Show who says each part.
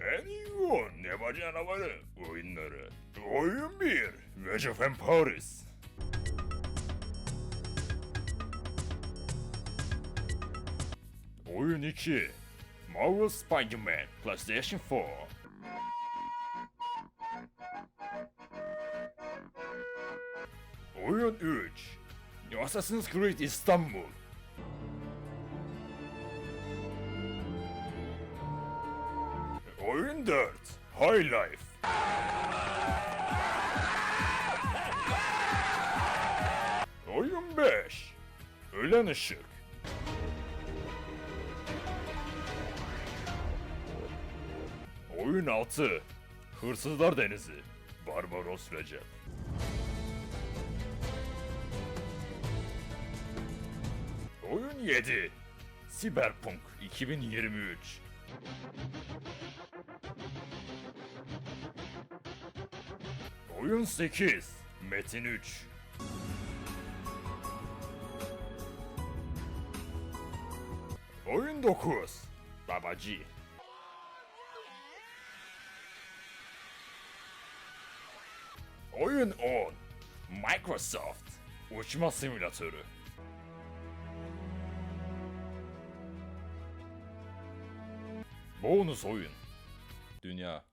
Speaker 1: En iyi on ne canavarı? Oyunları. Oyun 1 Age of Empires. Oyun 2 Marvel Spider-Man PlayStation 4 Oyun 3 Assassin's Creed İstanbul Oyun 4 High Life. Oyun 5 Ölen Işık. Oyun 6 Hırsızlar Denizi. Barbaros Recep. Oyun 7 Cyberpunk 2023 Oyun 8 Metin 3 Oyun 9 Babacı. Oyun 10 Microsoft Uçma Simülatörü. Bonus oyun. Dünya